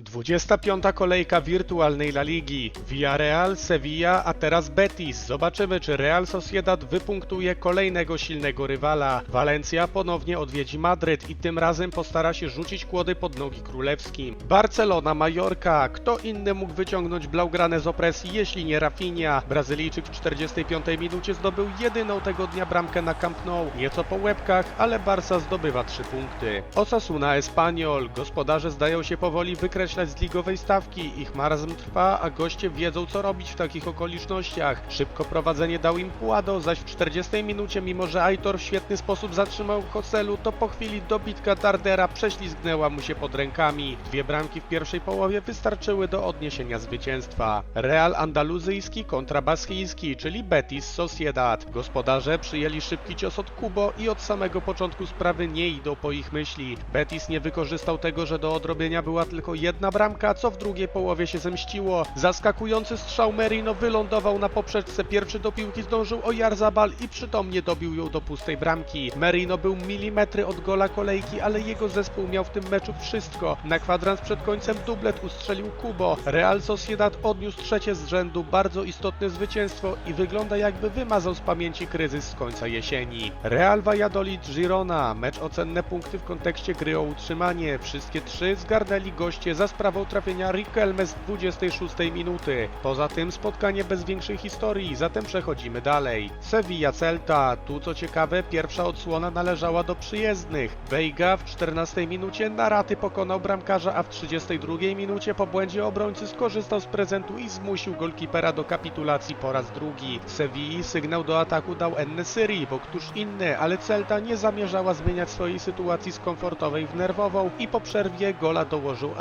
25. kolejka wirtualnej La Ligi. Villarreal, Sevilla, a teraz Betis. Zobaczymy, czy Real Sociedad wypunktuje kolejnego silnego rywala. Valencia ponownie odwiedzi Madryt i tym razem postara się rzucić kłody pod nogi królewskim. Barcelona, Majorka. Kto inny mógł wyciągnąć Blaugrane z opresji, jeśli nie Rafinha? Brazylijczyk w 45. minucie zdobył jedyną tego dnia bramkę na Camp Nou. Nieco po łebkach, ale Barca zdobywa 3 punkty. Osasuna, Espanyol. Gospodarze zdają się powoli wykreślać z ligowej stawki. Ich marazm trwa, a goście wiedzą co robić w takich okolicznościach. Szybko prowadzenie dał im Puado, zaś w 40 minucie, mimo że Aitor w świetny sposób zatrzymał Koselu, to po chwili dobitka Tardera prześlizgnęła mu się pod rękami. Dwie bramki w pierwszej połowie wystarczyły do odniesienia zwycięstwa. Real Andaluzyjski kontra Baskijski, czyli Betis Sociedad. Gospodarze przyjęli szybki cios od Kubo i od samego początku sprawy nie idą po ich myśli. Betis nie wykorzystał tego, że do odrobienia była tylko jedna bramka, co w drugiej połowie się zemściło. Zaskakujący strzał Merino wylądował na poprzeczce. Pierwszy do piłki zdążył Oyarzabal i przytomnie dobił ją do pustej bramki. Merino był milimetry od gola kolejki, ale jego zespół miał w tym meczu wszystko. Na kwadrans przed końcem dublet ustrzelił Kubo. Real Sociedad odniósł trzecie z rzędu bardzo istotne zwycięstwo i wygląda jakby wymazał z pamięci kryzys z końca jesieni. Real Valladolid Girona. Mecz o cenne punkty w kontekście gry o utrzymanie. Wszystkie trzy zgarnęli goście za sprawą trafienia Riquelme z 26 minuty. Poza tym spotkanie bez większej historii, zatem przechodzimy dalej. Sevilla Celta. Tu co ciekawe, pierwsza odsłona należała do przyjezdnych. Veiga w 14 minucie na raty pokonał bramkarza, a w 32 minucie po błędzie obrońcy skorzystał z prezentu i zmusił golkipera do kapitulacji po raz drugi. Sevilli sygnał do ataku dał Ennesyri, bo któż inny, ale Celta nie zamierzała zmieniać swojej sytuacji z komfortowej w nerwową i po przerwie gola dołożył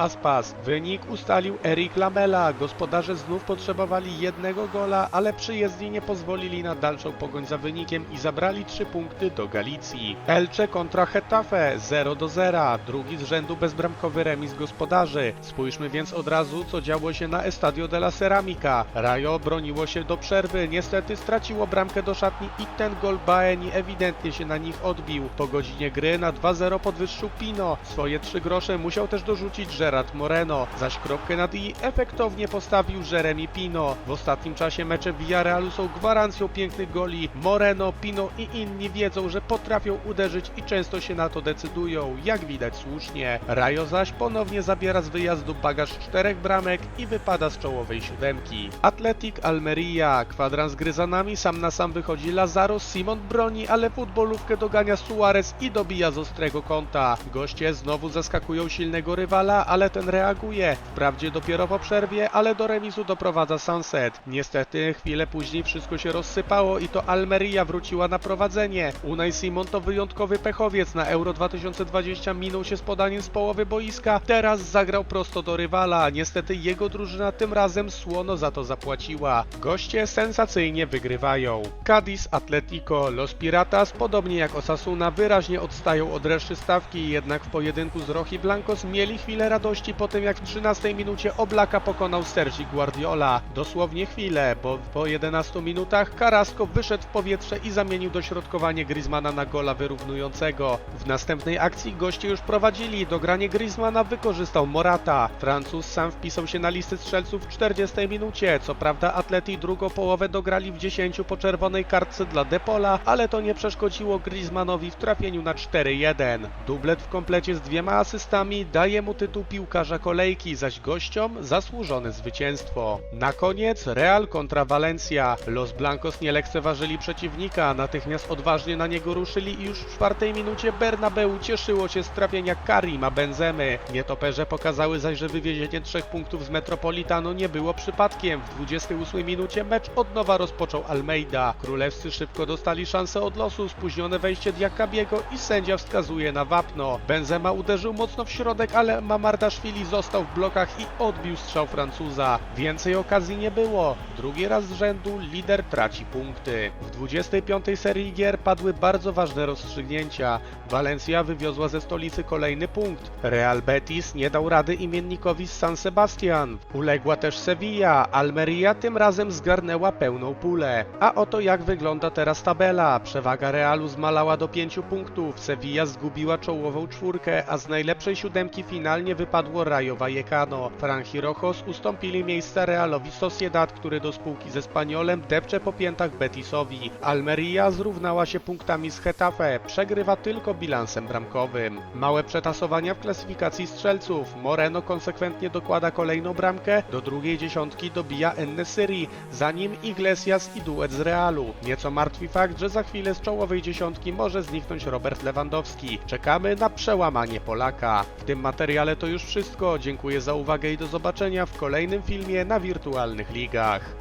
Wynik ustalił Eric Lamela. Gospodarze znów potrzebowali jednego gola, ale przyjezdni nie pozwolili na dalszą pogoń za wynikiem i zabrali trzy punkty do Galicji. Elche kontra Hetafe 0 do 0. Drugi z rzędu bezbramkowy remis gospodarzy. Spójrzmy więc od razu, co działo się na Estadio de la Ceramica. Rajo broniło się do przerwy, niestety straciło bramkę do szatni i ten gol Baeni ewidentnie się na nich odbił. Po godzinie gry na 2-0 podwyższył Pino. Swoje trzy grosze musiał też dorzucić Gerard Moreno, zaś kropkę nad i efektownie postawił Jeremy Pino. W ostatnim czasie mecze Villarealu są gwarancją pięknych goli. Moreno, Pino i inni wiedzą, że potrafią uderzyć i często się na to decydują, jak widać słusznie. Rajo zaś ponownie zabiera z wyjazdu bagaż czterech bramek i wypada z czołowej siódemki. Atletic Almeria, kwadrans gry sam na sam wychodzi Lazaro, Simon broni, ale futbolówkę dogania Suarez i dobija z ostrego kąta. Goście znowu zaskakują silnego rywala, ale ten reaguje. Wprawdzie dopiero po przerwie, ale do remisu doprowadza Sunset. Niestety chwilę później wszystko się rozsypało i to Almeria wróciła na prowadzenie. Unai Simon to wyjątkowy pechowiec na Euro 2020 minął się z podaniem z połowy boiska, teraz zagrał prosto do rywala. Niestety jego drużyna tym razem słono za to zapłaciła. Goście sensacyjnie wygrywają. Cadiz Atletico Los Piratas, podobnie jak Osasuna, wyraźnie odstają od reszty stawki, jednak w pojedynku z Rochi Blancos mieli chwilę radości po tym jak w 13 minucie Oblaka pokonał Sergi Guardiola. Dosłownie chwilę, bo po 11 minutach Carrasco wyszedł w powietrze i zamienił dośrodkowanie Griezmana na gola wyrównującego. W następnej akcji goście już prowadzili, dogranie Griezmana wykorzystał Morata. Francuz sam wpisał się na listę strzelców w 40 minucie, co prawda atleti drugą połowę dograli w 10 po czerwonej kartce dla Depola, ale to nie przeszkodziło Griezmannowi w trafieniu na 4-1. Dublet w komplecie z dwiema asystami daje mu tytuł piłkarza kolejki, zaś gościom zasłużone zwycięstwo. Na koniec Real kontra Valencia. Los Blancos nie lekceważyli przeciwnika, natychmiast odważnie na niego ruszyli i już w czwartej minucie Bernabeu cieszyło się z trafienia Karima Benzemy. Nietoperze pokazały zaś, że wywiezienie trzech punktów z Metropolitano nie było przypadkiem. W 28 minucie mecz od nowa rozpoczął Almeida. Królewscy szybko dostali szansę od losu, spóźnione wejście Diakabiego i sędzia wskazuje na wapno. Benzema uderzył mocno w środek, ale Mamardaszwili został w blokach i odbił strzał Francuza. Więcej okazji nie było. Drugi raz z rzędu lider traci punkty. W 25 serii gier padły bardzo ważne rozstrzygnięcia. Valencia wywiozła ze stolicy kolejny punkt. Real Betis nie dał rady imiennikowi z San Sebastian. Uległa też Sevilla. Almeria tym razem zgarnęła pełną pulę. A oto jak wygląda teraz tabela. Przewaga Realu zmalała do 5 punktów. Sevilla zgubiła czołową czwórkę, a z najlepszej siódemki finalnie wypadło Rayo Vallecano. Franchi Rojos ustąpili miejsce Realowi Sociedad, który do spółki ze Spaniolem depcze po piętach Betisowi. Almeria zrównała się punktami z Getafe, przegrywa tylko bilansem bramkowym. Małe przetasowania w klasyfikacji strzelców. Moreno konsekwentnie dokłada kolejną bramkę, do drugiej dziesiątki dobija Ennesyri, za nim Iglesias i duet z Realu. Nieco martwi fakt, że za chwilę z czołowej dziesiątki może zniknąć Robert Lewandowski. Czekamy na przełamanie Polaka. W tym materiale to już wszystko. Dziękuję za uwagę i do zobaczenia w kolejnym filmie na wirtualnych ligach.